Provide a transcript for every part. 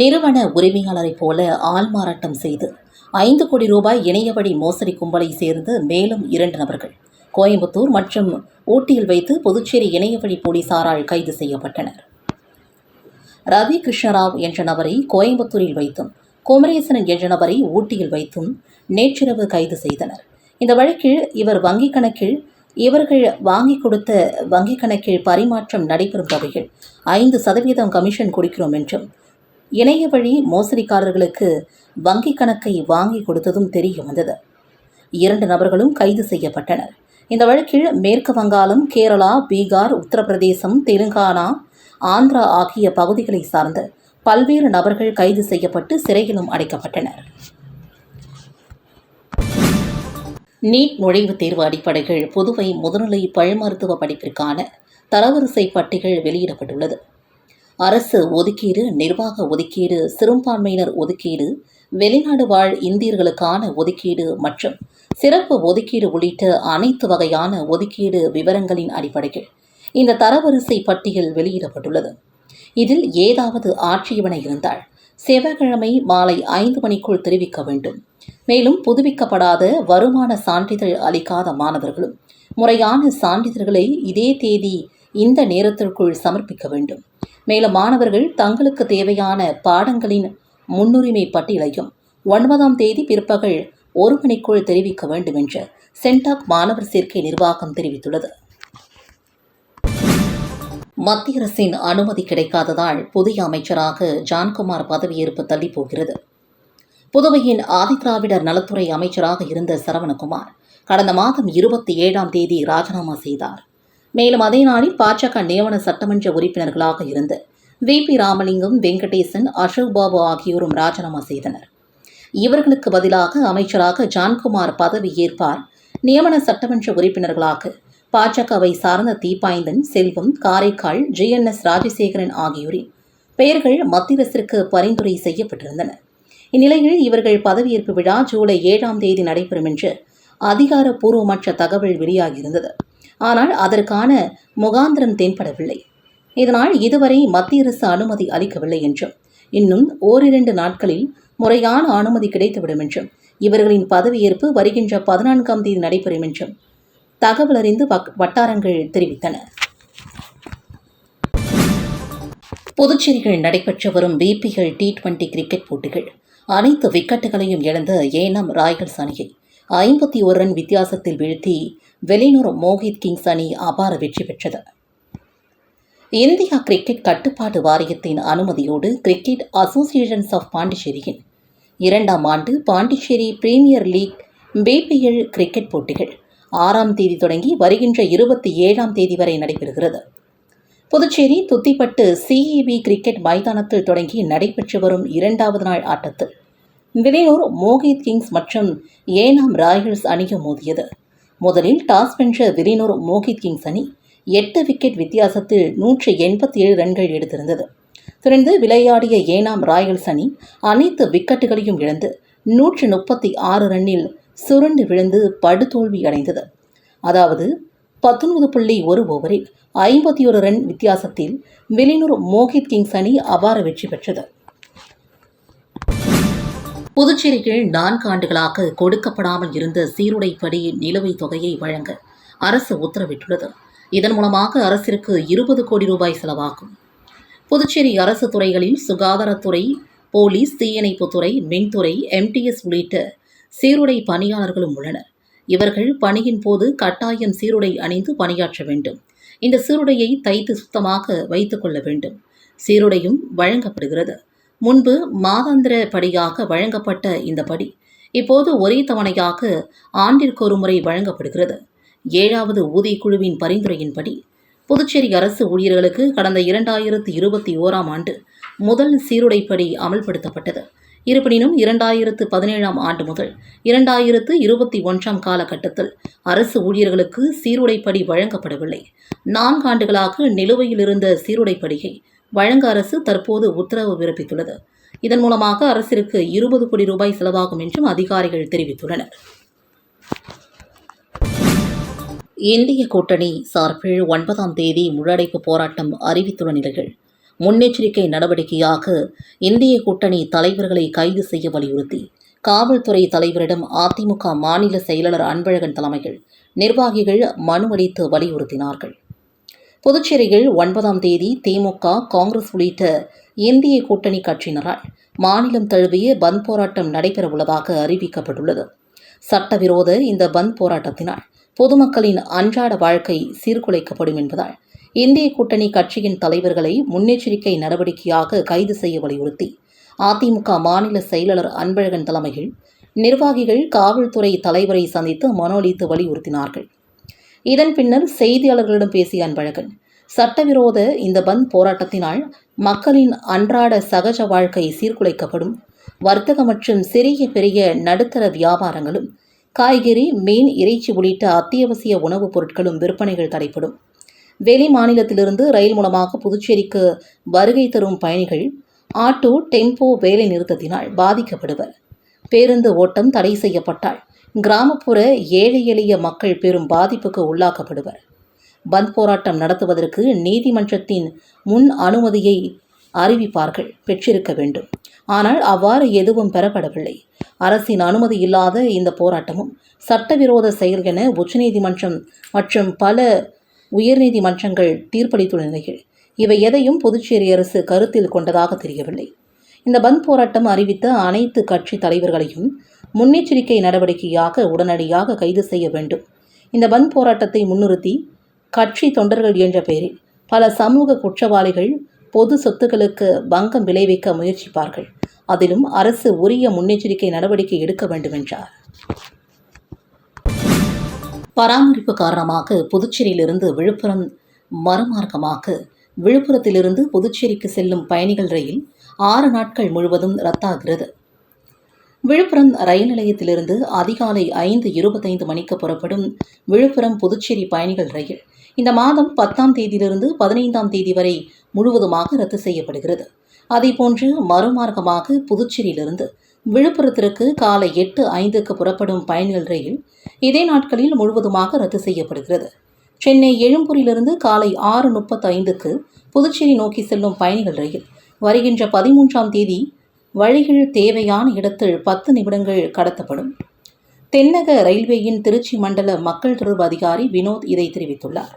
நிறுவன உரிமையாளரைப் போல ஆள்மாறாட்டம் செய்து ஐந்து கோடி ரூபாய் இணையவழி மோசடி கும்பலை சேர்ந்து மேலும் இரண்டு நபர்கள். கோயம்புத்தூர் மற்றும் ஊட்டியில் வைத்து புதுச்சேரி இணையவழி போலீசாரால் கைது செய்யப்பட்டனர். ரவி கிருஷ்ணராவ் என்ற நபரை கோயம்புத்தூரில் வைத்தும் குமரேசன் என்ற நபரை ஊட்டியில் வைத்தும் நேற்றிரவு கைது செய்தனர். இந்த வழக்கில் இவர் வங்கிக் கணக்கில் இவர்கள் வாங்கி கொடுத்த வங்கிக் கணக்கில் பரிமாற்றம் நடைபெறும் தொகையில் ஐந்து சதவீதம் கமிஷன் கொடுக்கிறோம் என்றும் இணைய வழி மோசடிக்காரர்களுக்கு வங்கிக் கணக்கை வாங்கி கொடுத்ததும் தெரிய வந்தது. இரண்டு நபர்களும் கைது செய்யப்பட்டனர். இந்த வழக்கில் மேற்கு வங்காளம் கேரளா பீகார் உத்தரப்பிரதேசம் தெலுங்கானா ஆந்திரா ஆகிய பகுதிகளை சார்ந்த பல்வேறு நபர்கள் கைது செய்யப்பட்டு சிறையிலும் அடைக்கப்பட்டனர். நீட் நுழைவுத் தேர்வு அடிப்படைகள் புதுவை முதுநிலை பல் மருத்துவ படிப்பிற்கான தரவரிசை பட்டியல் வெளியிடப்பட்டுள்ளது. அரசு ஒதுக்கீடு நிர்வாக ஒதுக்கீடு சிறுபான்மையினர் ஒதுக்கீடு வெளிநாடு வாழ் இந்தியர்களுக்கான ஒதுக்கீடு மற்றும் சிறப்பு ஒதுக்கீடு உள்ளிட்ட அனைத்து வகையான ஒதுக்கீடு விவரங்களின் அடிப்படையில் இந்த தரவரிசை பட்டியல் வெளியிடப்பட்டுள்ளது. இதில் ஏதாவது ஆட்சேபனை இருந்தால் செவ்வாய்க்கிழமை மாலை ஐந்து மணிக்குள் தெரிவிக்க வேண்டும். மேலும் புதுப்பிக்கப்படாத வருமான சான்றிதழ் அளிக்காத மாணவர்களும் முறையான சான்றிதழ்களை இதே தேதி இந்த நேரத்திற்குள் சமர்ப்பிக்க வேண்டும். மேலும் மாணவர்கள் தங்களுக்கு தேவையான பாடங்களின் முன்னுரிமை பட்டியலையும் ஒன்பதாம் தேதி பிற்பகல் ஒரு மணிக்குள் தெரிவிக்க வேண்டும் என்று சென்டாக் மாணவர் சேர்க்கை நிர்வாகம் தெரிவித்துள்ளது. மத்திய அரசின் அனுமதி கிடைக்காததால் புதிய அமைச்சராக ஜான்குமார் பதவியேற்பு தள்ளி போகிறது புதுவையின் ஆதிதிராவிடர் நலத்துறை அமைச்சராக இருந்த சரவணகுமார் கடந்த மாதம் இருபத்தி ஏழாம் தேதி ராஜினாமா செய்தார். மேலும் அதே நாளில் பாஜக நியமன சட்டமன்ற உறுப்பினர்களாக இருந்து வி பி ராமலிங்கம் வெங்கடேசன் அசோக் பாபு ஆகியோரும் ராஜினாமா செய்தனர். இவர்களுக்கு பதிலாக அமைச்சராக ஜான்குமார் பதவி ஏற்பார் நியமன சட்டமன்ற உறுப்பினர்களாக பாஜகவை சார்ந்த தீபாய்ந்தன் செல்வம் காரைக்கால் ஜிஎன்எஸ் ராஜசேகரன் ஆகியோரின் பெயர்கள் மத்திய அரசிற்கு பரிந்துரை செய்யப்பட்டிருந்தன. இந்நிலையில் இவர்கள் பதவியேற்பு விழா ஜூலை ஏழாம் தேதி நடைபெறும் என்று அதிகாரப்பூர்வமற்ற தகவல் வெளியாகியிருந்தது. ஆனால் அதற்கான முகாந்திரம் தென்படவில்லை. இதனால் இதுவரை மத்திய அரசு அனுமதி அளிக்கவில்லை என்றும் இன்னும் ஓரிரண்டு நாட்களில் முறையான அனுமதி கிடைத்துவிடும் என்றும் இவர்களின் பதவியேற்பு வருகின்ற பதினான்காம் தேதி நடைபெறும் என்றும் தகவல் அறிந்து வக்- வட்டாரங்கள் தெரிவித்தன. புதுச்சேரியில் நடைபெற்று வரும் பிபிஎல் டி டுவெண்டி கிரிக்கெட் போட்டிகள் அனைத்து விக்கெட்டுகளையும் இழந்த ஏனம் ராயல்ஸ் அணியை ஐம்பத்தி ஒரு ரன் வித்தியாசத்தில் வீழ்த்தி வெளிநூர் மோஹித் கிங்ஸ் அணி அபார வெற்றி பெற்றது. இந்தியா கிரிக்கெட் கட்டுப்பாட்டு வாரியத்தின் அனுமதியோடு கிரிக்கெட் அசோசியேஷன்ஸ் ஆஃப் பாண்டிச்சேரியின் இரண்டாம் ஆண்டு Pondicherry premier league PPL cricket போட்டிகள் ஆறாம் தேதி தொடங்கி வருகின்ற இருபத்தி ஏழாம் தேதி வரை நடைபெறுகிறது. புதுச்சேரி துத்திப்பட்டு சிஇபி கிரிக்கெட் மைதானத்தில் தொடங்கி நடைபெற்று வரும் இரண்டாவது நாள் ஆட்டத்தில் விலையூர் மோகித் கிங்ஸ் மற்றும் ஏனாம் ராயல்ஸ் அணியும் மோதியது. முதலில் டாஸ் வென்ற விலையூர் மோகித் கிங்ஸ் அணி எட்டு விக்கெட் வித்தியாசத்தில் நூற்றி எண்பத்தி ஏழு ரன்கள் எடுத்திருந்தது. தொடர்ந்து விளையாடிய ஏனாம் ராயல்ஸ் அணி அனைத்து விக்கெட்டுகளையும் இழந்து நூற்றி முப்பத்தி ஆறு ரன்னில் சுருண்டு விழுந்து படுதோல்வி அடைந்தது. அதாவது பத்தொன்பது புள்ளி ஒரு ஓவரில் ஐம்பத்தி ஒரு ரன் வித்தியாசத்தில் வெளிநூர் மோகித் கிங்ஸ் அணி அபார வெற்றி பெற்றது. புதுச்சேரியில் நான்கு ஆண்டுகளாக கொடுக்கப்படாமல் இருந்த சீருடைப்படி நிலுவைத் தொகையை வழங்க அரசு உத்தரவிட்டுள்ளது. இதன் மூலமாக அரசிற்கு இருபது கோடி ரூபாய் செலவாகும். புதுச்சேரி அரசு துறைகளில் சுகாதாரத்துறை போலீஸ் தீயணைப்புத்துறை மின்துறை எம்டிஎஸ் உள்ளிட்ட சீருடை பணியாளர்களும் உள்ளனர். இவர்கள் பணியின் போது கட்டாயம் சீருடை அணிந்து பணியாற்ற வேண்டும். இந்த சீருடையை தைத்து சுத்தமாக வைத்துக் கொள்ள வேண்டும். சீருடையும் வழங்கப்படுகிறது. முன்பு மாதாந்திர படியாக வழங்கப்பட்ட இந்த படி இப்போது ஒரே தவணையாக ஆண்டிற்கு ஒரு முறை வழங்கப்படுகிறது. ஏழாவது ஊதியக்குழுவின் பரிந்துரையின்படி புதுச்சேரி அரசு ஊழியர்களுக்கு கடந்த இரண்டாயிரத்து இருபத்தி ஓராம் ஆண்டு முதல் சீருடைப்படி அமல்படுத்தப்பட்டது. இருப்பினும் இரண்டாயிரத்து பதினேழாம் ஆண்டு முதல் இரண்டாயிரத்து இருபத்தி ஒன்றாம் காலகட்டத்தில் அரசு ஊழியர்களுக்கு சீருடைப்படி வழங்கப்படவில்லை. நான்காண்டுகளாக நிலுவையில் இருந்த சீருடைப்படியை வழங்க அரசு தற்போது உத்தரவு பிறப்பித்துள்ளது. இதன் மூலமாக அரசிற்கு இருபது கோடி ரூபாய் செலவாகும் என்றும் அதிகாரிகள் தெரிவித்துள்ளனர். இந்திய கூட்டணி சார்பில் ஒன்பதாம் தேதி முழடைப்பு போராட்டம் அறிவித்துள்ள நிலையில் முன்னெச்சரிக்கை நடவடிக்கையாக இந்திய கூட்டணி தலைவர்களை கைது செய்ய வலியுறுத்தி காவல்துறை தலைவரிடம் அதிமுக மாநில செயலாளர் அன்பழகன் தலைமையில் நிர்வாகிகள் மனு அளித்து வலியுறுத்தினார்கள். புதுச்சேரியில் ஒன்பதாம் தேதி திமுக காங்கிரஸ் உள்ளிட்ட இந்திய கூட்டணி கட்சியினரால் மாநிலம் தழுவிய பந்த் போராட்டம் நடைபெறவுள்ளதாக அறிவிக்கப்பட்டுள்ளது. சட்டவிரோத இந்த பந்த் போராட்டத்தினால் பொதுமக்களின் அன்றாட வாழ்க்கை சீர்குலைக்கப்படும் என்பதால் இந்திய கூட்டணி கட்சியின் தலைவர்களை முன்னெச்சரிக்கை நடவடிக்கையாக கைது செய்ய வலியுறுத்தி அதிமுக மாநில செயலாளர் அன்பழகன் தலைமையில் நிர்வாகிகள் காவல்துறை தலைவரை சந்தித்து மனு அளித்து வலியுறுத்தினார்கள். இதன் பின்னர் செய்தியாளர்களிடம் பேசிய அன்பழகன் சட்டவிரோத இந்த பந்த் போராட்டத்தினால் மக்களின் அன்றாட சகஜ வாழ்க்கை சீர்குலைக்கப்படும். வர்த்தக மற்றும் சிறிய பெரிய நடுத்தர வியாபாரங்களும் காய்கறி மீன் இறைச்சி உள்ளிட்ட அத்தியாவசிய உணவுப் பொருட்களும் விற்பனைகள் தடைப்படும் வெளி மாநிலத்திலிருந்து ரயில் மூலமாக புதுச்சேரிக்கு வருகை தரும் பயணிகள் ஆட்டோ டெம்போ வேலை நிறுத்தத்தினால் பாதிக்கப்படுவர். பேருந்து ஓட்டம் தடை செய்யப்பட்டால் கிராமப்புற ஏழை எளிய மக்கள் பெரும் பாதிப்புக்கு உள்ளாக்கப்படுவர். பந்த் போராட்டம் நடத்துவதற்கு நீதிமன்றத்தின் முன் அனுமதியை அறிவிப்பார்கள் பெற்றிருக்க வேண்டும். ஆனால் அவ்வாறு எதுவும் பெறப்படவில்லை. அரசின் அனுமதி இல்லாத இந்த போராட்டமும் சட்டவிரோத செயல் என உச்சநீதிமன்றம் மற்றும் பல உயர்நீதிமன்றங்கள் தீர்ப்பளித்துள்ள நிலையில் இவை எதையும் புதுச்சேரி அரசு கருத்தில் கொண்டதாக தெரியவில்லை. இந்த பந்த் போராட்டம் அறிவித்த அனைத்து கட்சி தலைவர்களையும் முன்னெச்சரிக்கை நடவடிக்கையாக உடனடியாக கைது செய்ய வேண்டும். இந்த பந்த் போராட்டத்தை முன்னிறுத்தி கட்சி தொண்டர்கள் என்ற பெயரில் பல சமூக குற்றவாளிகள் பொது சொத்துக்களுக்கு பங்கம் விளைவிக்க முயற்சிப்பார்கள். அதிலும் அரசு உரிய முன்னெச்சரிக்கை நடவடிக்கை எடுக்க வேண்டும் என்றார் பராமரிப்பு காரணமாக புதுச்சேரியிலிருந்து விழுப்புரம் மறுமார்க்கமாக விழுப்புரத்திலிருந்து புதுச்சேரிக்கு செல்லும் பயணிகள் ரயில் ஆறு நாட்கள் முழுவதும் ரத்தாகிறது. விழுப்புரம் ரயில் நிலையத்திலிருந்து அதிகாலை ஐந்து இருபத்தைந்து மணிக்கு புறப்படும் விழுப்புரம் புதுச்சேரி பயணிகள் ரயில் இந்த மாதம் பத்தாம் தேதியிலிருந்து பதினைந்தாம் தேதி வரை முழுவதுமாக ரத்து செய்யப்படுகிறது. அதேபோன்று மறுமார்க்கமாக புதுச்சேரியிலிருந்து விழுப்புரத்திற்கு காலை எட்டு ஐந்துக்கு புறப்படும் பயணிகள் ரயில் இதே நாட்களில் முழுவதுமாக ரத்து செய்யப்படுகிறது. சென்னை எழும்பூரிலிருந்து காலை ஆறு முப்பத்தைந்துக்கு புதுச்சேரி நோக்கி செல்லும் பயணிகள் ரயில் வருகின்ற பதிமூன்றாம் தேதி வழிகள் தேவையான இடத்தில் பத்து நிமிடங்கள் கடத்தப்படும். தென்னக ரயில்வேயின் திருச்சி மண்டல மக்கள் தொடர்பு அதிகாரி வினோத் இதை தெரிவித்துள்ளார்.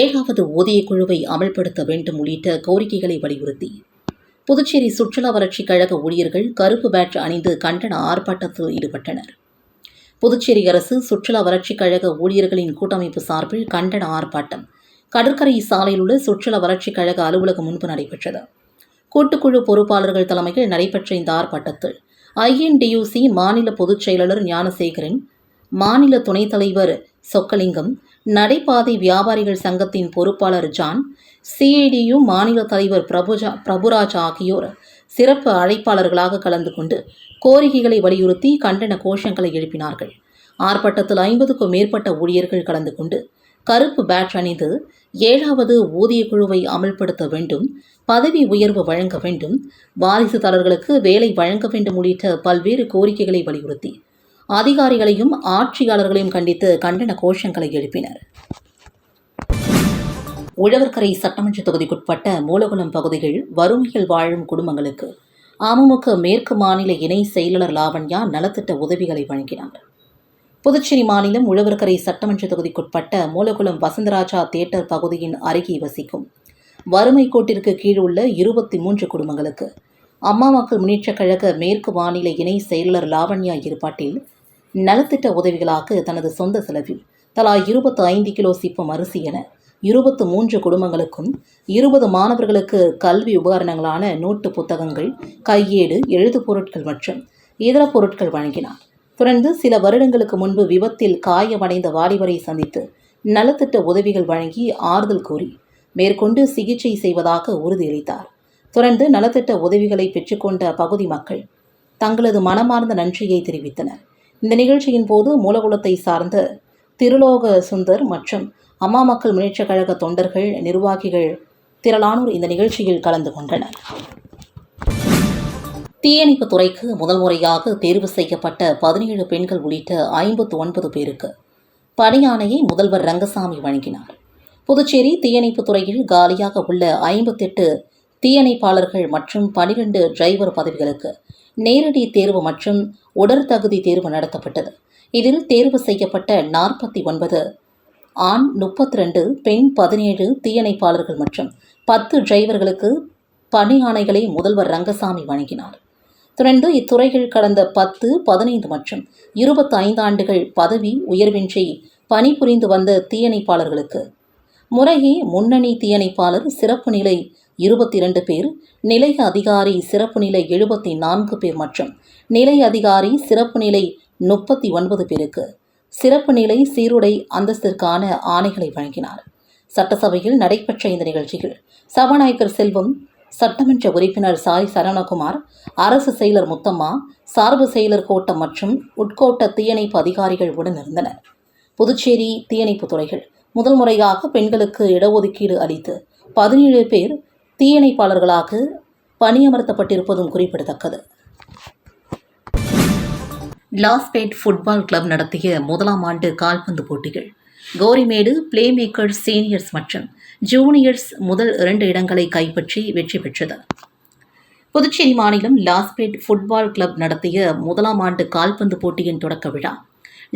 ஏழாவது ஊதிய குழுவை அமல்படுத்த வேண்டும் உள்ளிட்ட கோரிக்கைகளை வலியுறுத்தி புதுச்சேரி சுற்றுலா வளர்ச்சிக் கழக ஊழியர்கள் கருப்பு பேட்ச் அணிந்து கண்டன ஆர்ப்பாட்டத்தில் ஈடுபட்டனர். புதுச்சேரி அரசு சுற்றுலா வளர்ச்சிக் கழக ஊழியர்களின் கூட்டமைப்பு சார்பில் கண்டன ஆர்ப்பாட்டம் கடற்கரை சாலையில் உள்ள சுற்றுலா வளர்ச்சிக் கழக அலுவலகம் முன்பு நடைபெற்றது. கூட்டுக்குழு பொறுப்பாளர்கள் தலைமையில் நடைபெற்ற இந்த ஆர்ப்பாட்டத்தில் ஐஎன்டியூசி மாநில பொதுச் செயலாளர் ஞானசேகரன் மாநில துணைத் தலைவர் சொக்கலிங்கம் நடைபாதை வியாபாரிகள் சங்கத்தின் பொறுப்பாளர் ஜான் சிஐடியு மாநில தலைவர் பிரபுஜா பிரபுராஜ் ஆகியோர் சிறப்பு அழைப்பாளர்களாக கலந்து கொண்டு கோரிக்கைகளை வலியுறுத்தி கண்டன கோஷங்களை எழுப்பினார்கள். ஆர்ப்பாட்டத்தில் ஐம்பதுக்கும் மேற்பட்ட ஊழியர்கள் கலந்து கொண்டு கருப்பு பேட் அணிந்து ஏழாவது ஊதிய குழுவை அமல்படுத்த வேண்டும் பதவி உயர்வு வழங்க வேண்டும் வாரிசுதாரர்களுக்கு வேலை வழங்க வேண்டும் உள்ளிட்ட பல்வேறு கோரிக்கைகளை வலியுறுத்தி அதிகாரிகளையும் ஆட்சியாளர்களையும் கண்டித்து கண்டன கோஷங்களை எழுப்பினர். உழவர்கரை சட்டமன்ற தொகுதிக்குட்பட்ட மூலகுளம் பகுதியில் வறுமையில் வாழும் குடும்பங்களுக்கு அமமுக மேற்கு மாநில இணை செயலாளர் லாவண்யா நலத்திட்ட உதவிகளை வழங்கினார். புதுச்சேரி மாநிலம் உழவர்கரை சட்டமன்ற தொகுதிக்குட்பட்ட மூலகுளம் வசந்தராஜா தியேட்டர் பகுதியின் அருகே வசிக்கும். வறுமை கோட்டிற்கு கீழ் உள்ள இருபத்தி மூன்று குடும்பங்களுக்கு. அம்மா மக்கள் முன்னேற்றக் கழக மேற்கு மாநில இணை செயலர் லாவண்யா ஏற்பாட்டில் நலத்திட்ட உதவிகளாக தனது சொந்த செலவில் தலா இருபத்து ஐந்து கிலோ சிப்பம் அரிசி என இருபத்து மூன்று குடும்பங்களுக்கும் இருபது மாணவர்களுக்கு கல்வி உபகரணங்களான நோட்டு புத்தகங்கள் கையேடு எழுது பொருட்கள் மற்றும் இதர பொருட்கள் வழங்கினார். தொடர்ந்து சில வருடங்களுக்கு முன்பு விபத்தில் காயமடைந்த வாலிபரை சந்தித்து நலத்திட்ட உதவிகள் வழங்கி ஆறுதல் கூறி மேற்கொண்டு சிகிச்சை செய்வதாக உறுதியளித்தார். தொடர்ந்து நலத்திட்ட உதவிகளை பெற்றுக்கொண்ட பகுதி மக்கள் தங்களது மனமார்ந்த நன்றியை தெரிவித்தனர். இந்த நிகழ்ச்சியின் போது மூலகுலத்தை சார்ந்த திருலோக சுந்தர் மற்றும் அம்மா மக்கள் முன்னேற்றக் கழக தொண்டர்கள் நிர்வாகிகள் திரளானோர் இந்த நிகழ்ச்சியில் கலந்து கொண்டனர். தீயணைப்பு துறைக்கு முதல் முறையாக தேர்வு செய்யப்பட்ட பதினேழு பெண்கள் உள்ளிட்ட ஐம்பத்து ஒன்பது பேருக்கு பணியாணையை முதல்வர் ரங்கசாமி வழங்கினார். புதுச்சேரி தீயணைப்பு துறையில் காலியாக உள்ள ஐம்பத்தெட்டு தீயணைப்பாளர்கள் மற்றும் பனிரெண்டு டிரைவர் பதவிகளுக்கு நேரடி தேர்வு மற்றும் உடற்தகுதி தேர்வு நடத்தப்பட்டது. இதில் தேர்வு செய்யப்பட்ட நாற்பத்தி ஒன்பது ஆண் முப்பத்தி ரெண்டு பெண் பதினேழு தீயணைப்பாளர்கள் மற்றும் பத்து டிரைவர்களுக்கு பணி ஆணைகளை முதல்வர் ரங்கசாமி வழங்கினார். திரண்டு இத்துறைகள் கடந்த பத்து பதினைந்து மற்றும் இருபத்தி ஐந்து ஆண்டுகள் பதவி உயர்வின்றி பணிபுரிந்து வந்த தீயணைப்பாளர்களுக்கு. முறையே முன்னணி தீயணைப்பாளர் சிறப்பு நிலை இருபத்தி இரண்டு பேர் நிலைய அதிகாரி சிறப்பு நிலை எழுபத்தி நான்கு பேர் மற்றும் நிலை அதிகாரி சிறப்பு நிலை முப்பத்தி ஒன்பது பேருக்கு சிறப்பு நிலை சீருடை அந்தஸ்திற்கான ஆணைகளை வழங்கினார். சட்டசபையில் நடைபெற்ற இந்த நிகழ்ச்சியில் சபாநாயகர் செல்வம் சட்டமன்ற உறுப்பினர் சாய் சரவணகுமார் அரசு செயலர் முத்தம்மா சார்பு செயலர் கோட்டம் மற்றும் உட்கோட்ட தீயணைப்பு அதிகாரிகள் உடனிருந்தனர் புதுச்சேரி தீயணைப்பு துறைகள் முதல் முறையாக பெண்களுக்கு இடஒதுக்கீடு அளித்து பதினேழு பேர் தீயணைப்பாளர்களாக பணியமர்த்தப்பட்டிருப்பதும் குறிப்பிடத்தக்கது. லாஸ்பேட் ஃபுட்பால் கிளப் நடத்திய முதலாம் ஆண்டு கால்பந்து போட்டிகள் கோரிமேடு பிளேமேக்கர் சீனியர்ஸ் மற்றும் ஜூனியர்ஸ் முதல் இரண்டு இடங்களை கைப்பற்றி வெற்றி பெற்றது. புதுச்சேரி மாநிலம் லாஸ்பேட் ஃபுட்பால் கிளப் நடத்திய முதலாம் ஆண்டு கால்பந்து போட்டியின் தொடக்க விழா.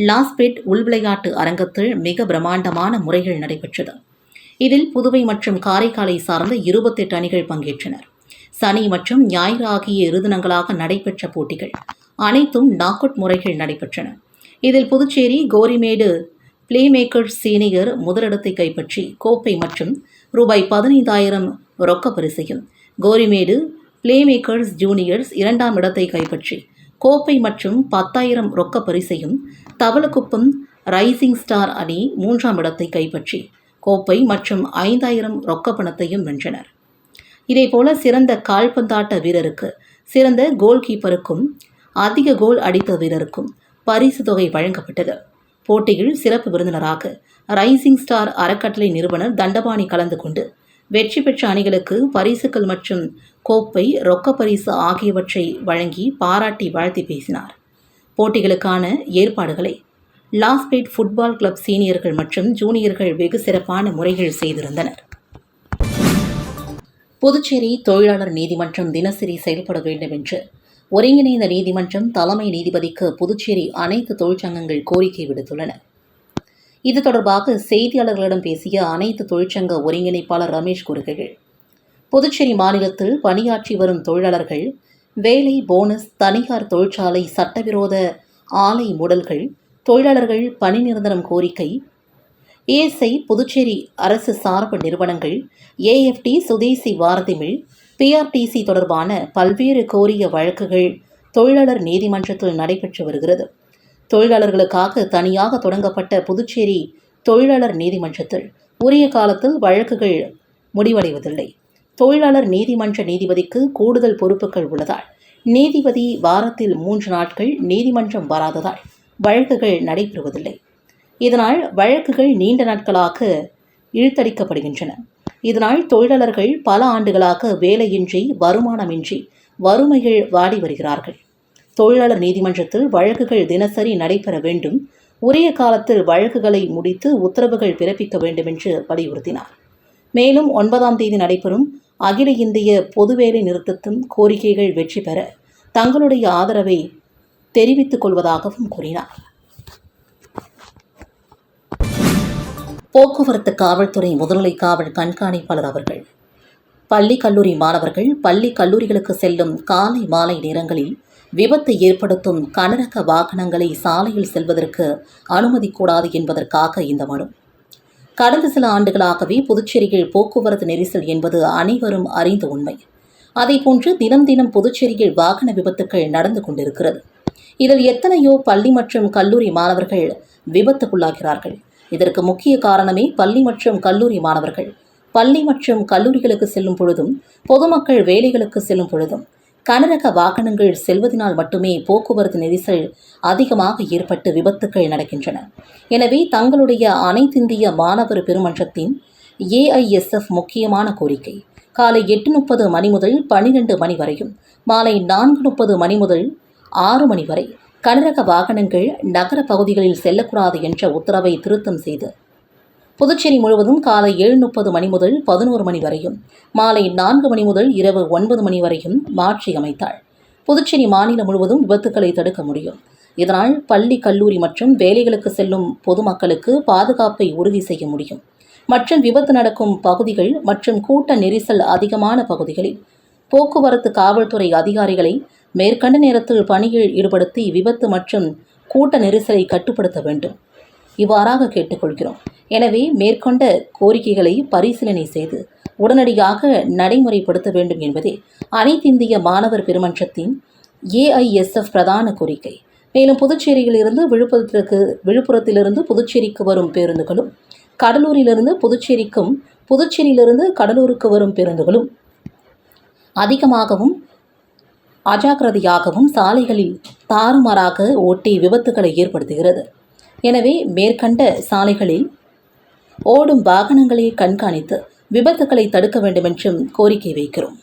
லாஸ்பேட் உள்விளையாட்டு அரங்கத்தில் மிக பிரம்மாண்டமான முறைகள் நடைபெற்றது. இதில் புதுவை மற்றும் காரைக்காலை சார்ந்த இருபத்தெட்டு அணிகள் பங்கேற்றனர். சனி மற்றும் ஞாயிறு ஆகிய இரு தினங்களாக நடைபெற்ற போட்டிகள் அனைத்தும் நாக் அவுட் முறைகள் நடைபெற்றன. இதில் புதுச்சேரி கோரிமேடு பிளேமேக்கர் சீனியர் முதலிடத்தை கைப்பற்றி கோப்பை மற்றும் ரூபாய் பதினைந்தாயிரம் ரொக்க பரிசையும். கோரிமேடு பிளேமேக்கர்ஸ் ஜூனியர்ஸ் இரண்டாம் இடத்தை கைப்பற்றி கோப்பை மற்றும் பத்தாயிரம் ரொக்க பரிசையும் தவளக்குப்பம் ரைசிங் ஸ்டார் அணி மூன்றாம் இடத்தை கைப்பற்றி கோப்பை மற்றும் ஐந்தாயிரம் ரொக்க பணத்தையும் வென்றனர். இதேபோல சிறந்த கால்பந்தாட்ட வீரருக்கு சிறந்த கோல் கீப்பருக்கும் அதிக கோல் அடித்த வீரருக்கும் பரிசு தொகை வழங்கப்பட்டது. போட்டியில் சிறப்பு விருந்தினராக ரைசிங் ஸ்டார் அறக்கட்டளை நிறுவனர் தண்டபாணி கலந்து கொண்டு வெற்றி பெற்ற அணிகளுக்கு பரிசுகள் மற்றும் கோப்பை ரொக்க பரிசு ஆகியவற்றை வழங்கி பாராட்டி வாழ்த்தி பேசினார். போட்டிகளுக்கான ஏற்பாடுகளை லாஸ்பேட் ஃபுட்பால் கிளப் சீனியர்கள் மற்றும் ஜூனியர்கள் வெகு சிறப்பான முறைகள் செய்திருந்தனர். புதுச்சேரி தொழிலாளர் நீதிமன்றம் தினசரி செயல்பட வேண்டும் என்று ஒருங்கிணைந்த நீதிமன்றம் தலைமை நீதிபதிக்கு புதுச்சேரி அனைத்து தொழிற்சங்கங்கள் கோரிக்கை விடுத்துள்ளன. இது தொடர்பாக செய்தியாளர்களிடம் பேசிய அனைத்து தொழிற்சங்க ஒருங்கிணைப்பாளர் ரமேஷ் கூறுகையில் புதுச்சேரி மாநிலத்தில் பணியாற்றி வரும் தொழிலாளர்கள் வேலை போனஸ் தனியார் தொழிற்சாலை சட்டவிரோத ஆலை மூடல்கள் தொழிலாளர்கள் பணி நிரந்தரம் கோரிக்கை ஏஎஸ்ஐ புதுச்சேரி அரசு சார்பு நிறுவனங்கள் ஏஎஃப்டி சுதேசி வாரதிமிழ் பிஆர்டிசி தொடர்பான பல்வேறு கோரிய வழக்குகள் தொழிலாளர் நீதிமன்றத்தில் நடைபெற்று வருகிறது. தொழிலாளர்களுக்காக தனியாக தொடங்கப்பட்ட புதுச்சேரி தொழிலாளர் நீதிமன்றத்தில் உரிய காலத்தில் வழக்குகள் முடிவடைவதில்லை. தொழிலாளர் நீதிமன்ற நீதிபதிக்கு கூடுதல் பொறுப்புகள் உள்ளதால் நீதிபதி வாரத்தில் மூன்று நாட்கள் நீதிமன்றம் வராததால் வழக்குகள் நடைபெறுவதில்லை. இதனால் வழக்குகள் நீண்ட நாட்களாக இழுத்தடிக்கப்படுகின்றன. இதனால் தொழிலாளர்கள் பல ஆண்டுகளாக வேலையின்றி வருமானமின்றி வறுமையில் வாடி வருகிறார்கள். தொழிலாளர் நீதிமன்றத்தில் வழக்குகள் தினசரி நடைபெற வேண்டும். உரிய காலத்தில் வழக்குகளை முடித்து உத்தரவுகள் பிறப்பிக்க வேண்டும் என்று வலியுறுத்தினார். மேலும் ஒன்பதாம் தேதி நடைபெறும் அகில இந்திய பொதுவேலை நிறுத்தத்தின் கோரிக்கைகள் வெற்றி பெற தங்களுடைய ஆதரவை தெரிவித்துக் கொள்வதாகவும் கூறினார். போக்குவரத்து காவல்துறை முதுநிலை காவல் கண்காணிப்பாளர் அவர்கள். பள்ளி கல்லூரி மாணவர்கள் பள்ளி கல்லூரிகளுக்கு செல்லும் காலை மாலை நேரங்களில் விபத்து ஏற்படுத்தும் கனரக வாகனங்களை சாலையில் செல்வதற்கு அனுமதி கூடாது என்பதற்காக இந்த மனு. கடந்த சில ஆண்டுகளாகவே புதுச்சேரியில் போக்குவரத்து நெரிசல் என்பது அனைவரும் அறிந்த உண்மை. அதேபோன்று தினம் தினம் புதுச்சேரியில் வாகன விபத்துக்கள் நடந்து கொண்டிருக்கிறது. இதில் எத்தனையோ பள்ளி மற்றும் கல்லூரி மாணவர்கள் விபத்துக்குள்ளாகிறார்கள். இதற்கு முக்கிய காரணமே பள்ளி மற்றும் கல்லூரி மாணவர்கள். பள்ளி மற்றும் கல்லூரிகளுக்கு செல்லும் பொழுதும் பொதுமக்கள் வேலைகளுக்கு செல்லும் பொழுதும் கனரக வாகனங்கள் செல்வதனால் மட்டுமே போக்குவரத்து நெரிசல் அதிகமாக ஏற்பட்டு விபத்துக்கள் நடக்கின்றன. எனவே தங்களுடைய அனைத்திந்திய மாணவர் பெருமன்றத்தின் ஏஐஎஸ்எஃப் முக்கியமான கோரிக்கை. காலை எட்டு முப்பது மணி முதல் பனிரெண்டு மணி வரையும் மாலை நான்கு முப்பது மணி முதல் ஆறு மணி வரை கனரக வாகனங்கள் நகர பகுதிகளில் செல்லக்கூடாது என்ற உத்தரவை திருத்தம் செய்து. புதுச்சேரி முழுவதும் காலை ஏழு முப்பது மணி முதல் பதினோரு மணி வரையும் மாலை நான்கு மணி முதல் இரவு ஒன்பது மணி வரையும் மாற்றி அமைத்தாள். புதுச்சேரி மாநிலம் முழுவதும் விபத்துக்களை தடுக்க முடியும். இதனால் பள்ளி கல்லூரி மற்றும் வேலைகளுக்கு செல்லும் பொதுமக்களுக்கு பாதுகாப்பை உறுதி செய்ய முடியும். மற்றும் விபத்து நடக்கும் பகுதிகள் மற்றும் கூட்ட நெரிசல் அதிகமான பகுதிகளில் போக்குவரத்து காவல்துறை அதிகாரிகளை மேற்கண்ட நேரத்தில் பணியில் ஈடுபடுத்தி விபத்து மற்றும் கூட்ட நெரிசலை கட்டுப்படுத்த வேண்டும். இவ்வாறாக கேட்டுக்கொள்கிறோம். எனவே மேற்கொண்ட கோரிக்கைகளை பரிசீலனை செய்து உடனடியாக நடைமுறைப்படுத்த வேண்டும் என்பதே அனைத்திந்திய மாணவர் பெருமன்றத்தின் ஏஐஎஸ்எஃப் பிரதான கோரிக்கை. மேலும் புதுச்சேரியிலிருந்து விழுப்புரத்திற்கு விழுப்புரத்திலிருந்து புதுச்சேரிக்கு வரும் பேருந்துகளும் கடலூரிலிருந்து புதுச்சேரிக்கும் புதுச்சேரியிலிருந்து கடலூருக்கு வரும் பேருந்துகளும் அதிகமாகவும் அஜாக்கிரதையாகவும் சாலைகளில் தாறுமாறாக ஓட்டி விபத்துகளை ஏற்படுத்துகிறது. எனவே மேற்கண்ட சாலைகளில் ஓடும் வாகனங்களை கண்காணித்து விபத்துக்களை தடுக்க வேண்டுமென்றும் கோரிக்கை வைக்கிறோம்.